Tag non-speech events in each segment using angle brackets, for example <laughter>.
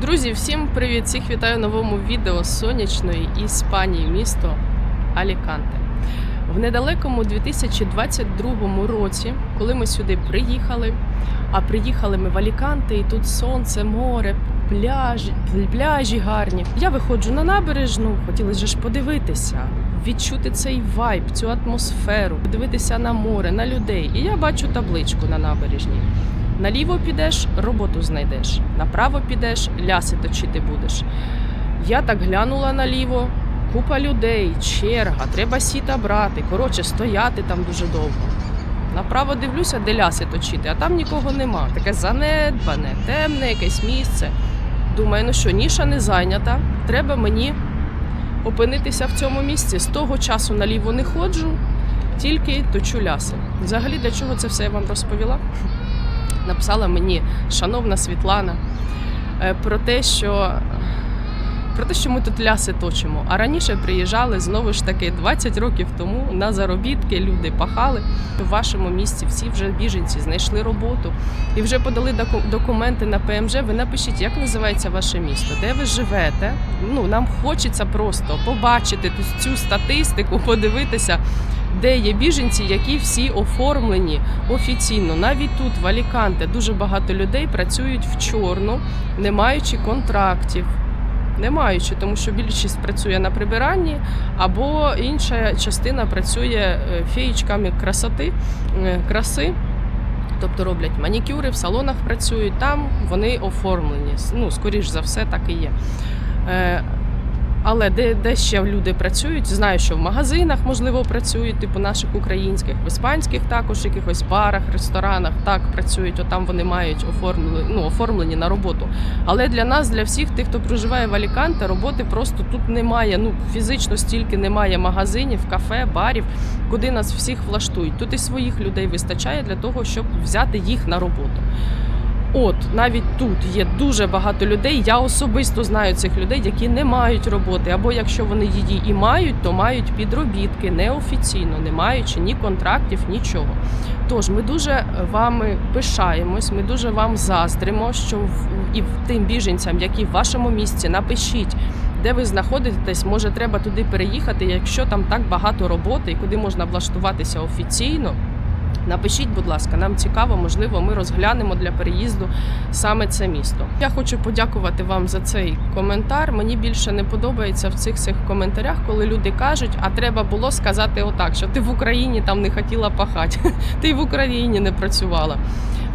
Друзі, всім привіт! Всіх вітаю в новому відео з сонячної Іспанії, місто Аліканте. В недалекому 2022 році, коли ми сюди приїхали, а приїхали ми в Аліканте, і тут сонце, море, пляжі, пляжі гарні. Я виходжу на набережну, хотілося ж подивитися, відчути цей вайб, цю атмосферу, подивитися на море, на людей. І я бачу табличку на набережній. Наліво підеш, роботу знайдеш. Направо підеш, ляси точити будеш. Я так глянула наліво, купа людей, черга, треба сіта брати. Коротше, стояти там дуже довго. Направо дивлюся, де ляси точити, а там нікого нема. Таке занедбане, темне якесь місце. Думаю, ну що, ніша не зайнята. Треба мені опинитися в цьому місці. З того часу наліво не ходжу, тільки точу ляси. Взагалі, для чого це все я вам розповіла? Написала мені шановна Світлана е, про те, що про те, що ми тут ляси точимо. А раніше приїжджали знову ж таки 20 років тому на заробітки. Люди пахали в вашому місті. Всі вже біженці знайшли роботу і вже подали доку- документи на ПМЖ. Ви напишіть, як називається ваше місто, де ви живете. Ну нам хочеться просто побачити цю статистику, подивитися. Де є біженці, які всі оформлені офіційно. Навіть тут, в Аліканте, дуже багато людей працюють в чорну, не маючи контрактів. Не маючи, тому що більшість працює на прибиранні, або інша частина працює е, феєчками красоти, е, краси. Тобто роблять манікюри, в салонах працюють, там вони оформлені. Ну, скоріш за все, так і є. Але де, де ще люди працюють, знаю, що в магазинах можливо працюють, типу наших українських, в іспанських також якихось барах, ресторанах так працюють. Отам вони мають оформлені, ну, оформлені на роботу. Але для нас, для всіх тих, хто проживає в Аліканте, роботи просто тут немає. Ну фізично стільки немає магазинів, кафе, барів, куди нас всіх влаштують. Тут і своїх людей вистачає для того, щоб взяти їх на роботу. От навіть тут є дуже багато людей. Я особисто знаю цих людей, які не мають роботи, або якщо вони її і мають, то мають підробітки неофіційно, не маючи ні контрактів, нічого. Тож ми дуже вами пишаємось, ми дуже вам заздримо, що і тим біженцям, які в вашому місці, напишіть. Де ви знаходитесь, може треба туди переїхати, якщо там так багато роботи і куди можна влаштуватися офіційно. Напишіть, будь ласка, нам цікаво, можливо, ми розглянемо для переїзду саме це місто. Я хочу подякувати вам за цей коментар. Мені більше не подобається в цих цих коментарях, коли люди кажуть, а треба було сказати отак, що ти в Україні там не хотіла пахати, <laughs> ти в Україні не працювала.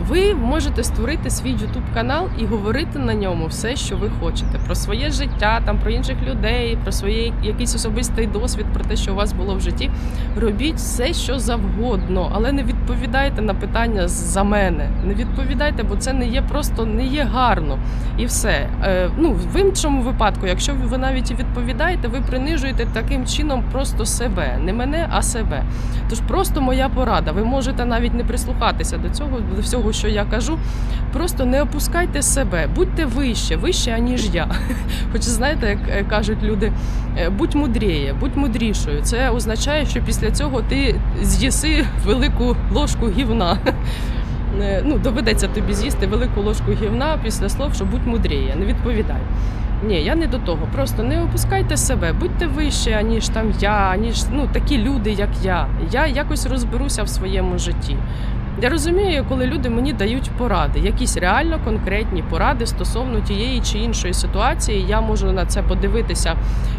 Ви можете створити свій youtube канал і говорити на ньому все, що ви хочете, про своє життя, там про інших людей, про своє якийсь особистий досвід, про те, що у вас було в житті. Робіть все, що завгодно, але не відповідайте на питання за мене. Не відповідайте, бо це не є просто не є гарно. І все. Е, ну в іншому випадку, якщо ви навіть і відповідаєте, ви принижуєте таким чином просто себе, не мене, а себе. Тож просто моя порада. Ви можете навіть не прислухатися до цього, до всього, що я кажу. Просто не опускайте себе, будьте вище, вище, аніж я. <laughs> Хоч знаєте, як е, кажуть люди, е, будь мудріє, будь мудрішою. Це означає, що після цього ти з'їси велику ложку гівна. <laughs> Е, Ну, доведеться тобі з'їсти велику ложку гівна після слов, що будь мудріє, не відповідай. Ні, я не до того. Просто не опускайте себе, будьте вище, аніж там я, аніж ну такі люди, як я. Я якось розберуся в своєму житті. Я розумію, коли люди мені дають поради, якісь реально конкретні поради стосовно тієї чи іншої ситуації. Я можу на це подивитися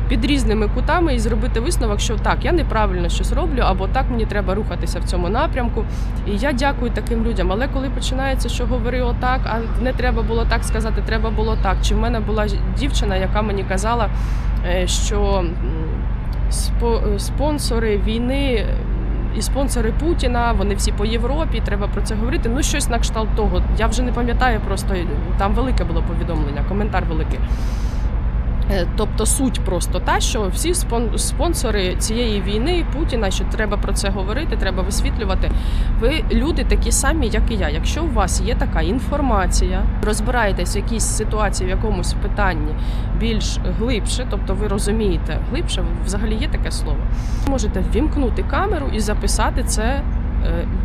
під різними кутами і зробити висновок, що так, я неправильно щось роблю, або так мені треба рухатися в цьому напрямку. І я дякую таким людям. Але коли починається, що говори отак, а не треба було так сказати, треба було так. Чи в мене була дівчина, яка мені казала, е, що спонсори війни. І спонсори Путіна, вони всі по Європі, треба про це говорити. Ну, щось на кшталт того. Я вже не пам'ятаю, просто там велике було повідомлення, коментар великий. Е, Тобто суть просто та, що всі спон- спонсори цієї війни Путіна, що треба про це говорити, треба висвітлювати. Ви люди такі самі, як і я. Якщо у вас є така інформація, розбираєтесь в якійсь ситуації, в якомусь питанні більш глибше, тобто ви розумієте глибше, взагалі є таке слово. Можете ввімкнути камеру і записати це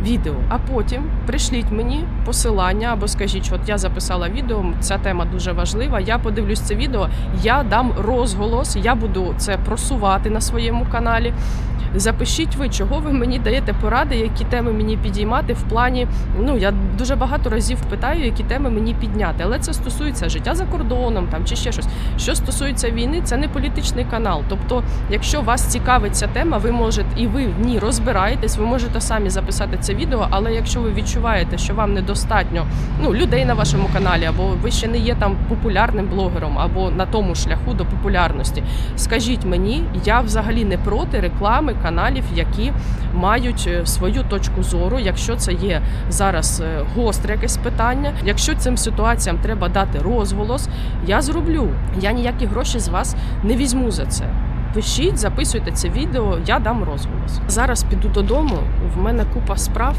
відео. А потім пришліть мені посилання або скажіть, що от я записала відео, ця тема дуже важлива. Я подивлюсь це відео, я дам розголос, я буду це просувати на своєму каналі. Запишіть ви, чого ви мені даєте поради, які теми мені підіймати в плані. Ну я дуже багато разів питаю, які теми мені підняти, але це стосується життя за кордоном там чи ще щось. Що стосується війни, це не політичний канал. Тобто, якщо вас цікавить ця тема, ви можете і ви в ній розбираєтесь, ви можете самі записати це відео. Але якщо ви відчуваєте, що вам недостатньо ну людей на вашому каналі, або ви ще не є там популярним блогером, або на тому шляху до популярності, скажіть мені, я взагалі не проти реклами каналів, які мають е, свою точку зору. Якщо це є зараз е, гостре якесь питання, якщо цим ситуаціям треба дати розголос, я зроблю. Я ніякі гроші з вас не візьму за це. Пишіть, записуйте це відео, я дам розголос. Зараз піду додому. В мене купа справ.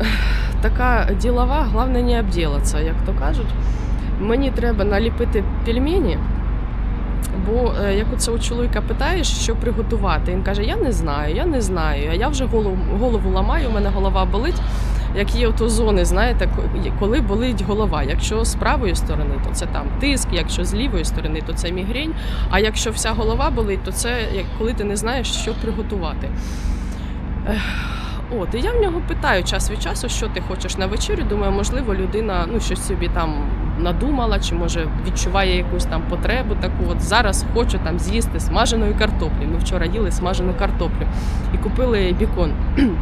<sighs> Така ділова, головне не обділатися, як то кажуть. Мені треба наліпити пельмені. Бо е, як оце у чоловіка питаєш, що приготувати, він каже: Я не знаю, я не знаю. А я вже голову, голову ламаю, у мене голова болить. Як є ото зони, знаєте, коли болить голова. Якщо з правої сторони, то це там тиск, якщо з лівої сторони, то це мігрень. А якщо вся голова болить, то це коли ти не знаєш, що приготувати. От, і я в нього питаю час від часу, що ти хочеш на вечерю. Думаю, можливо, людина ну щось собі там надумала, чи може відчуває якусь там потребу. Таку от зараз хочу там з'їсти смаженої картоплі. Ми вчора їли смажену картоплю і купили бікон. <clears throat>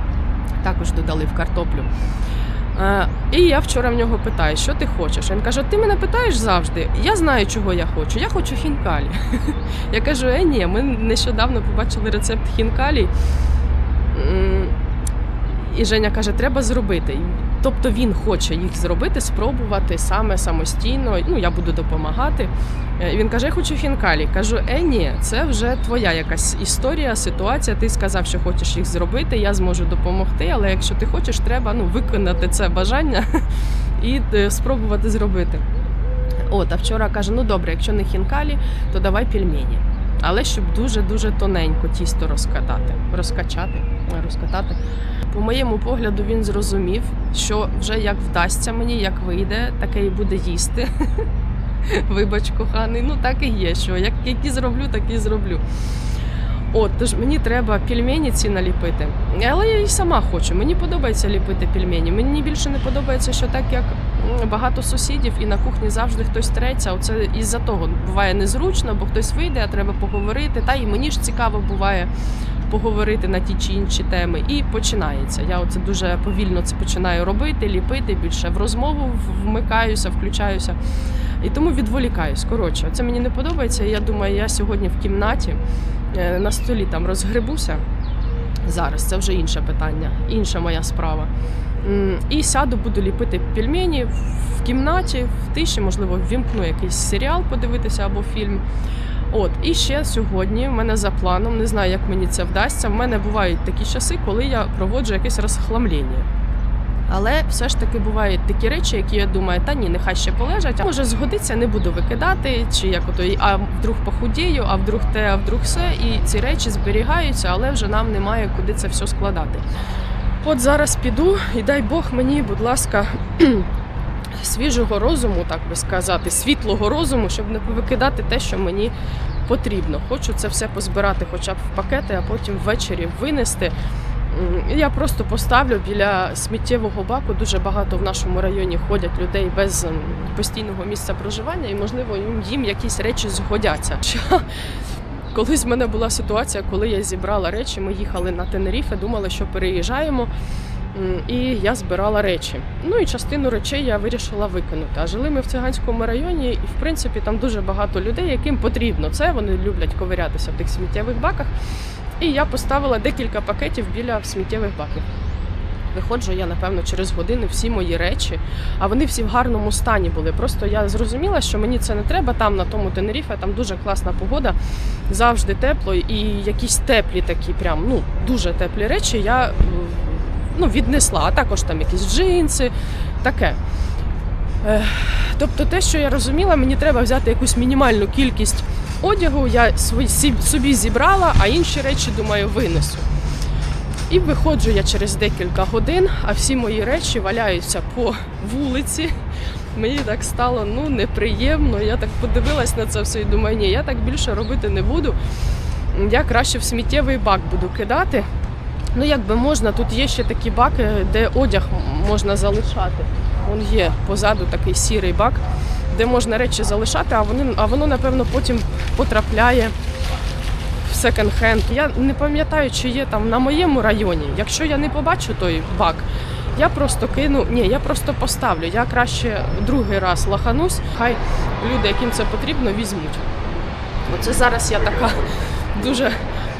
Також додали в картоплю. Е, і я вчора в нього питаю, що ти хочеш? Він каже: ти мене питаєш завжди. Я знаю, чого я хочу. Я хочу хінкалі. <laughs> Я кажу: е, ні, ми нещодавно побачили рецепт хінкалі. І Женя каже, треба зробити. Тобто він хоче їх зробити, спробувати саме самостійно. Ну, я буду допомагати. Е, він каже: Я хочу хінкалі. Кажу, е, ні, це вже твоя якась історія, ситуація. Ти сказав, що хочеш їх зробити, я зможу допомогти. Але якщо ти хочеш, треба ну, виконати це бажання <laughs> і е, спробувати зробити. От, а вчора каже: ну добре, якщо не хінкалі, то давай пельмені. Але щоб дуже-дуже тоненько тісто розкатати, розкачати, розкатати. По моєму погляду, він зрозумів, що вже як вдасться мені, як вийде, таке і буде їсти. <laughs> Вибач, коханий, ну так і є, що як які зроблю, так і зроблю. От, тож мені треба пельмені ці наліпити. Але я і сама хочу. Мені подобається ліпити пельмені. Мені більше не подобається, що так як багато сусідів і на кухні завжди хтось треться. Оце із-за того буває незручно, бо хтось вийде, а треба поговорити. Та і мені ж цікаво буває поговорити на ті чи інші теми. І починається. Я оце дуже повільно це починаю робити, ліпити, більше в розмову вмикаюся, включаюся. І тому відволікаюсь. Коротше, це мені не подобається. Я думаю, я сьогодні в кімнаті е, на столі там розгребуся. Зараз це вже інше питання, інша моя справа. І сяду, буду ліпити пельмені в кімнаті, в тиші, можливо, ввімкну якийсь серіал подивитися або фільм. От, і ще сьогодні в мене за планом, не знаю, як мені це вдасться. В мене бувають такі часи, коли я проводжу якесь розхламлення. Але все ж таки бувають такі речі, які я думаю, та ні, нехай ще полежать. А може згодиться, не буду викидати, чи як ото а вдруг похудію, а вдруг те, а вдруг все. І ці речі зберігаються, але вже нам немає куди це все складати. От зараз піду, і дай Бог мені, будь ласка, <clears throat> свіжого розуму, так би сказати, світлого розуму, щоб не повикидати те, що мені потрібно. Хочу це все позбирати, хоча б в пакети, а потім ввечері винести. Я просто поставлю біля сміттєвого баку. Дуже багато в нашому районі ходять людей без постійного місця проживання, і можливо їм якісь речі згодяться. <laughs> Колись в мене була ситуація, коли я зібрала речі. Ми їхали на Тенеріфе, думали, що переїжджаємо. І я збирала речі. Ну і частину речей я вирішила викинути. А жили ми в циганському районі, і в принципі там дуже багато людей, яким потрібно це. Вони люблять ковирятися в тих сміттєвих баках. І я поставила декілька пакетів біля сміттєвих баків. Виходжу я, напевно, через годину всі мої речі, а вони всі в гарному стані були. Просто я зрозуміла, що мені це не треба там, на тому Тенеріфе, там дуже класна погода, завжди тепло, і якісь теплі такі, прям ну дуже теплі речі я ну, віднесла, а також там якісь джинси, таке. Ех, Тобто, те, що я розуміла, мені треба взяти якусь мінімальну кількість одягу, я собі зібрала, а інші речі, думаю, винесу. І виходжу я через декілька годин, а всі мої речі валяються по вулиці. Мені так стало ну неприємно. Я так подивилась на це все і думаю, ні, я так більше робити не буду. Я краще в сміттєвий бак буду кидати. Ну, якби можна, тут є ще такі баки, де одяг можна залишати. Вон є позаду такий сірий бак, де можна речі залишати, а вони, а воно, напевно, потім потрапляє в секонд-хенд. Я не пам'ятаю, чи є там на моєму районі. Якщо я не побачу той бак, я просто кину. Ні, я просто поставлю. Я краще другий раз лаханусь, хай люди, яким це потрібно, візьмуть. Оце зараз я така дуже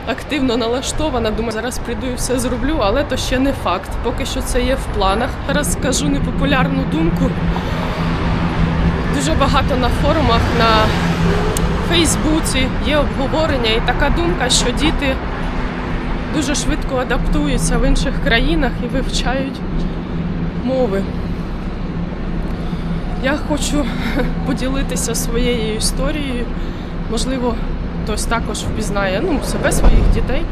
активно налаштована. Думаю, зараз прийду і все зроблю, але то ще не факт. Поки що це є в планах. Зараз скажу непопулярну думку. Дуже багато на форумах, на Фейсбуці є обговорення і така думка, що діти дуже швидко адаптуються в інших країнах і вивчають мови. Я хочу <laughs> поділитися своєю історією. Можливо, хтось також впізнає ну, себе, своїх дітей.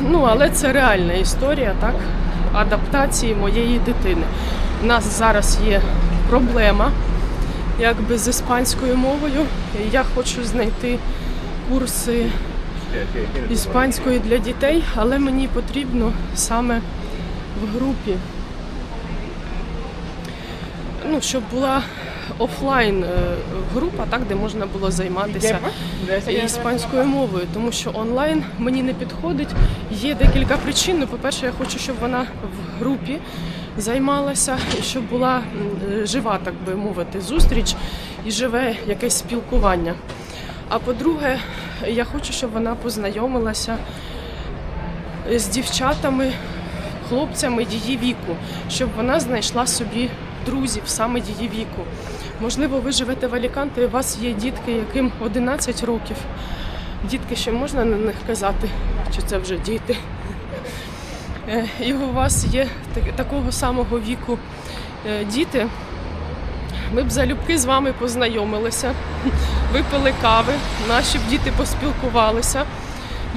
Ну, але це реальна історія, так? Адаптації моєї дитини. У нас зараз є проблема якби з іспанською мовою. Я хочу знайти курси іспанської для дітей, але мені потрібно саме в групі. Ну, щоб була офлайн е, група, так, де можна було займатися іспанською мовою, тому що онлайн мені не підходить. Є декілька причин. Ну, по-перше, я хочу, щоб вона в групі займалася, щоб була е, жива, так би мовити, зустріч і живе якесь спілкування. А по-друге, я хочу, щоб вона познайомилася з дівчатами, хлопцями її віку, щоб вона знайшла собі друзів саме її віку. Можливо, ви живете в Аліканте, і у вас є дітки, яким 11 років. Дітки ще можна на них казати, чи це вже діти. Е, І у вас є такого самого віку е, діти. Ми б залюбки з вами познайомилися, випили кави, наші б діти поспілкувалися.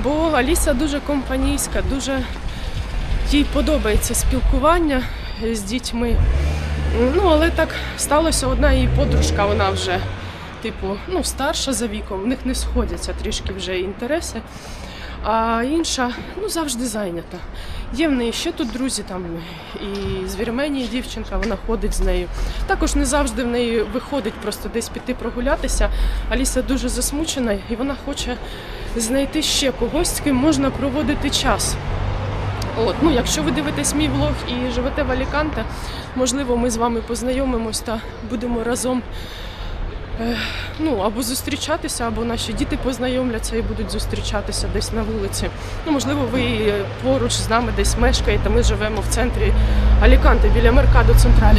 Бо Аліса дуже компанійська, дуже їй подобається спілкування з дітьми. Ну, але так сталося одна її подружка, вона вже, типу, ну, старша за віком, в них не сходяться трішки вже інтереси. А інша ну, завжди зайнята. Є в неї ще тут друзі, там і з Вірменії дівчинка, вона ходить з нею. Також не завжди в неї виходить просто десь піти прогулятися. Аліса дуже засмучена і вона хоче знайти ще когось, з ким можна проводити час. От, ну, якщо ви дивитесь мій влог і живете в Аліканте, можливо, ми з вами познайомимось та будемо разом е, ну, або зустрічатися, або наші діти познайомляться і будуть зустрічатися десь на вулиці. Ну, можливо, ви поруч з нами десь мешкаєте. Ми живемо в центрі Аліканте біля Меркадо Централь.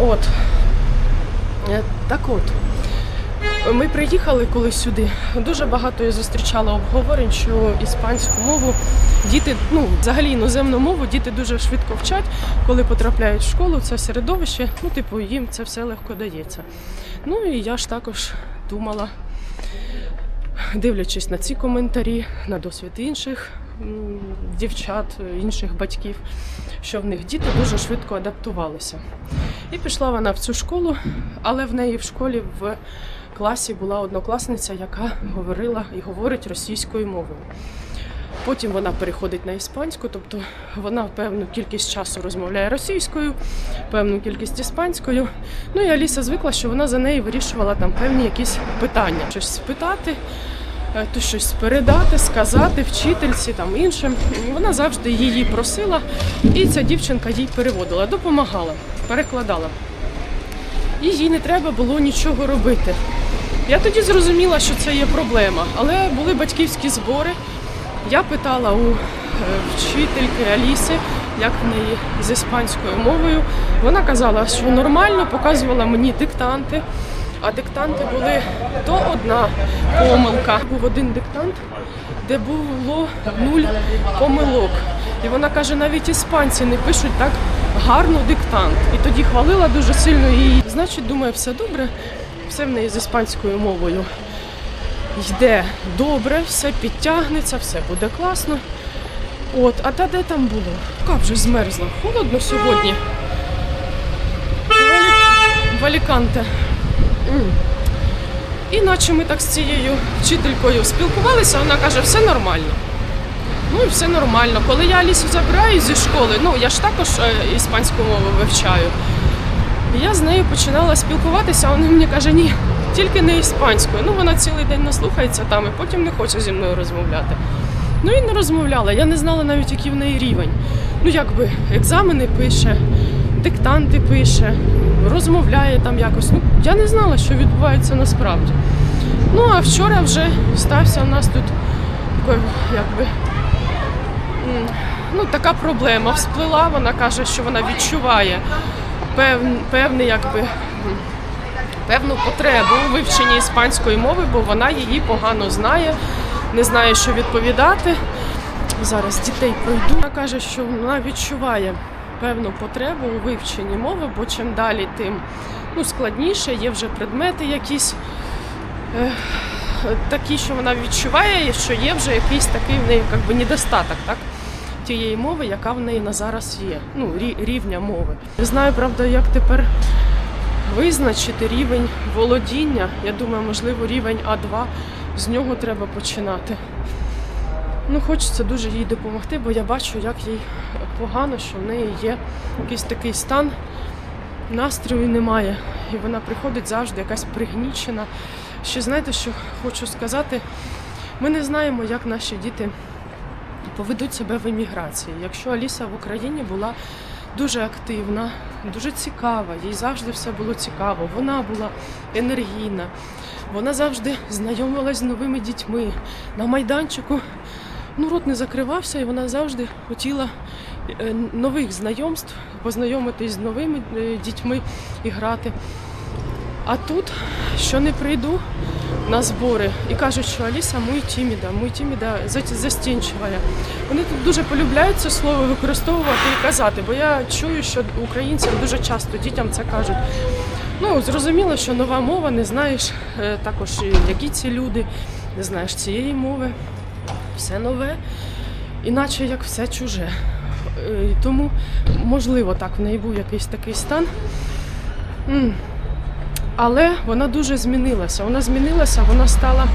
От. Е, Так от. Ми приїхали колись сюди. Дуже багато я зустрічала обговорень, що іспанську мову діти, ну взагалі іноземну мову, діти дуже швидко вчать, коли потрапляють в школу, це середовище, ну, типу, їм це все легко дається. Ну і я ж також думала, дивлячись на ці коментарі, на досвід інших дівчат, інших батьків, що в них діти дуже швидко адаптувалися. І пішла вона в цю школу, але в неї в школі в класі була однокласниця, яка говорила і говорить російською мовою. Потім вона переходить на іспанську, тобто вона певну кількість часу розмовляє російською, певну кількість іспанською. Ну і Аліса звикла, що вона за неї вирішувала там певні якісь питання, щось спитати, е, то щось передати, сказати вчительці там іншим. Вона завжди її просила, і ця дівчинка їй переводила, допомагала, перекладала. І їй не треба було нічого робити. Я тоді зрозуміла, що це є проблема, але були батьківські збори. Я питала у е, вчительки Аліси, як в неї з іспанською мовою. Вона казала, що нормально, показувала мені диктанти. А диктанти були то одна помилка. Був один диктант, де було нуль помилок. І вона каже, навіть іспанці не пишуть так гарно диктант. І тоді хвалила дуже сильно її. Значить, думаю, все добре, все в неї з іспанською мовою. йде добре, все підтягнеться, все буде класно. От, а та де там було? Яка вже змерзла. Холодно сьогодні. В Алі- В Аліканте. М. Іначе ми так з цією вчителькою спілкувалися, вона каже, все нормально. Ну і все нормально. Коли я Алісу забираю зі школи, ну я ж також е, іспанську мову вивчаю. Я з нею починала спілкуватися, а вона мені каже, ні, тільки не іспанською. Ну вона цілий день наслухається там і потім не хоче зі мною розмовляти. Ну і не розмовляла. Я не знала навіть, який в неї рівень. Ну якби екзамени пише, диктанти пише, розмовляє там якось. Ну я не знала, що відбувається насправді. Ну а вчора вже стався у нас тут такий, якби ну, така проблема. Всплила, вона каже, що вона відчуває пев- певний, якби, певну потребу у вивченні іспанської мови, бо вона її погано знає, не знає, що відповідати. Зараз дітей пройду. Вона каже, що вона відчуває певну потребу у вивченні мови, бо чим далі, тим ну, складніше, є вже предмети якісь. е, Такі, що вона відчуває, що є вже якийсь такий в неї недостаток так? Тієї мови, яка в неї на зараз є. Ну, рі- рівня мови. Не знаю, правда, як тепер визначити рівень володіння. Я думаю, можливо, рівень А2. З нього треба починати. Ну, хочеться дуже їй допомогти, бо я бачу, як їй погано, що в неї є якийсь такий стан, настрою немає. І вона приходить завжди якась пригнічена. Ще знаєте, що хочу сказати? Ми не знаємо, як наші діти поведуть себе в еміграції. Якщо Аліса в Україні була дуже активна, дуже цікава, їй завжди все було цікаво, вона була енергійна, вона завжди знайомилась з новими дітьми. На майданчику ну, рот не закривався, і вона завжди хотіла е, нових знайомств, познайомитись з новими е, дітьми і грати. А тут, що не прийду на збори і кажуть, що Аліса muy тіміда, muy тіміда, за- застінчивая. Вони тут дуже полюбляють це слово використовувати і казати, бо я чую, що українцям дуже часто дітям це кажуть. Ну, зрозуміло, що нова мова, не знаєш е, також, які ці люди, не знаєш цієї мови. Все нове, іначе як все чуже. Е, Тому, можливо, так, в неї був якийсь такий стан. Але вона дуже змінилася. Вона змінилася, вона стала,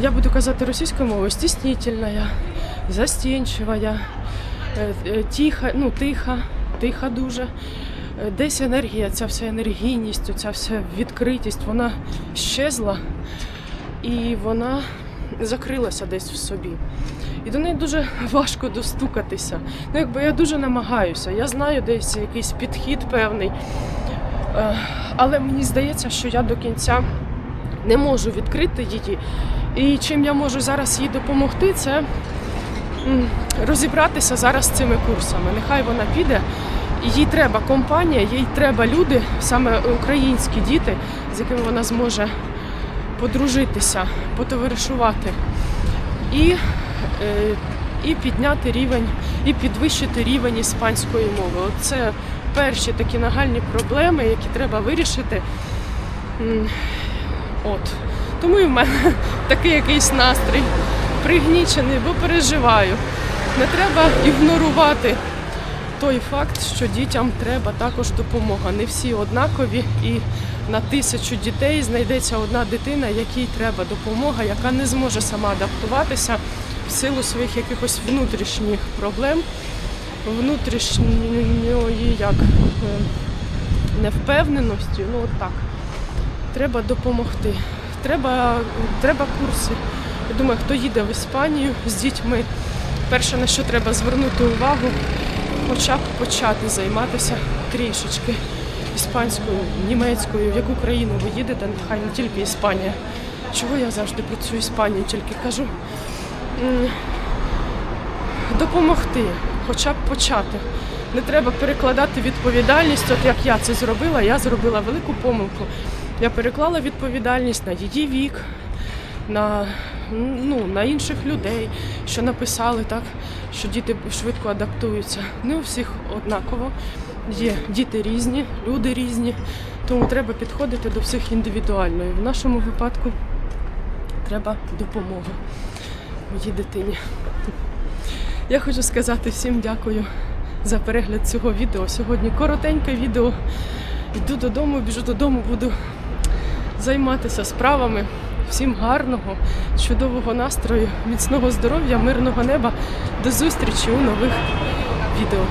я буду казати російською мовою, стіснительна, застінчива, е, е, тиха, ну, тиха, тиха дуже. Е, Десь енергія, ця вся енергійність, ця вся відкритість, вона щезла і вона закрилася десь в собі. І до неї дуже важко достукатися. Ну, якби я дуже намагаюся. Я знаю десь якийсь підхід певний. Але мені здається, що я до кінця не можу відкрити її. І чим я можу зараз їй допомогти, це розібратися зараз з цими курсами. Нехай вона піде. Їй треба компанія, їй треба люди, саме українські діти, з якими вона зможе подружитися, потоваришувати. І, е, і підняти рівень, і підвищити рівень іспанської мови. Це перші такі нагальні проблеми, які треба вирішити. От. Тому і в мене <laughs> такий якийсь настрій пригнічений, бо переживаю. Не треба ігнорувати той факт, що дітям треба також допомога. Не всі однакові, і на тисячу дітей знайдеться одна дитина, якій треба допомога, яка не зможе сама адаптуватися в силу своїх якихось внутрішніх проблем, внутрішньої як е, невпевненості. Ну от так. Треба допомогти. Треба, треба курси. Я думаю, хто їде в Іспанію з дітьми, перше на що треба звернути увагу, хоча б почати займатися трішечки іспанською, німецькою, в яку країну ви їдете, нехай не тільки Іспанія. Чого я завжди про цю Іспанію тільки кажу? Допомогти, хоча б почати. Не треба перекладати відповідальність, от як я це зробила, я зробила велику помилку. Я переклала відповідальність на її вік, на, ну, на інших людей, що написали так, що діти швидко адаптуються. Не у всіх однаково. Є діти різні, люди різні, тому треба підходити до всіх індивідуально. І в нашому випадку треба допомога моїй дитині. Я хочу сказати всім дякую за перегляд цього відео. Сьогодні коротеньке відео. Йду додому, біжу додому, буду займатися справами. Всім гарного, чудового настрою, міцного здоров'я, мирного неба. До зустрічі у нових відео.